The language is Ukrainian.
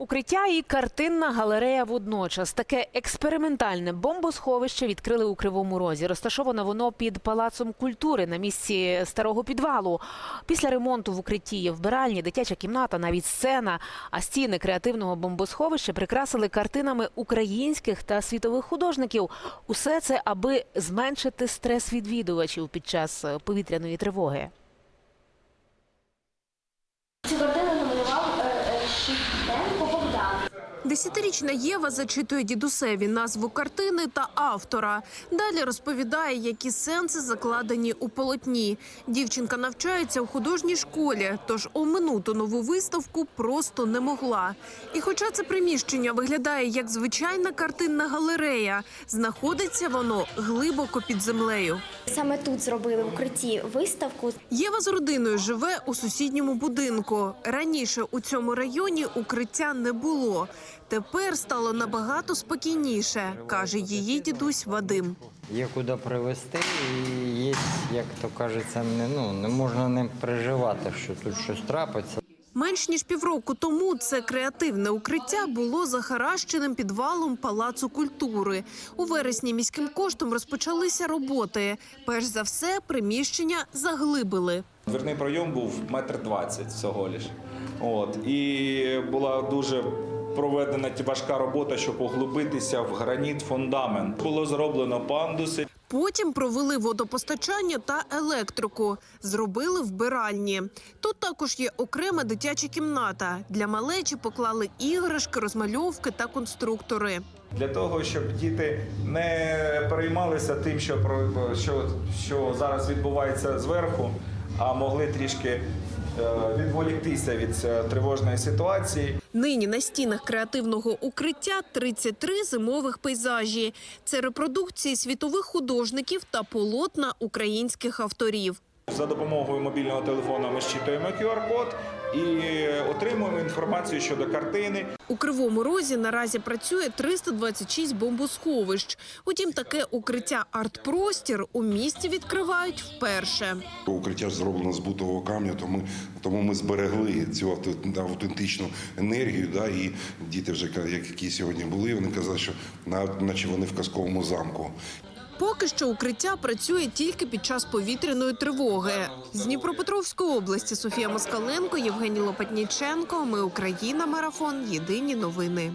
Укриття і картинна галерея водночас. Таке експериментальне бомбосховище відкрили у Кривому Розі. Розташоване воно під палацом культури на місці старого підвалу. Після ремонту в укритті є вбиральні, дитяча кімната, навіть сцена. А стіни креативного бомбосховища прикрасили картинами українських та світових художників. Усе це аби зменшити стрес відвідувачів під час повітряної тривоги. Десятирічна Єва зачитує дідусеві назву картини та автора. Далі розповідає, які сенси закладені у полотні. Дівчинка навчається у художній школі, тож оминути нову виставку просто не могла. І хоча це приміщення виглядає як звичайна картинна галерея, знаходиться воно глибоко під землею. Саме тут зробили укритті виставку. Єва з родиною живе у сусідньому будинку. Раніше у цьому районі укриття не було. Тепер стало набагато спокійніше, каже її дідусь Вадим. Є куди привезти, і є, як то кажеться, не, ну, не можна не переживати, що тут щось трапиться. Менш ніж півроку тому це креативне укриття було захаращеним підвалом палацу культури. У вересні міським коштом розпочалися роботи. Перш за все, приміщення заглибили. Дверний пройом був метр двадцять всього лиш. От і була дуже проведена важка робота, щоб поглибитися в граніт фундамент. Було зроблено пандуси. Потім провели водопостачання та електрику, зробили вбиральні. Тут також є окрема дитяча кімната. Для малечі поклали іграшки, розмальовки та конструктори. Для того щоб діти не переймалися тим, що що, що зараз відбувається зверху, а могли трішки відволіктися від е, тривожної ситуації. Нині на стінах креативного укриття 33 зимових пейзажі. Це репродукції світових художників та полотна українських авторів. За допомогою мобільного телефону ми щитуємо QR-код і отримуємо інформацію щодо картини. У Кривому Розі наразі працює 326 бомбосховищ. Утім, таке укриття «Артпростір» у місті відкривають вперше. Укриття зроблено з бутового камня, тому, тому ми зберегли цю автентичну енергію. Да, і діти, вже які сьогодні були, вони казали, що наче вони в казковому замку. Поки що укриття працює тільки під час повітряної тривоги. З Дніпропетровської області Софія Москаленко, Євгеній Лопатніченко. Ми Україна. Марафон. Єдині новини.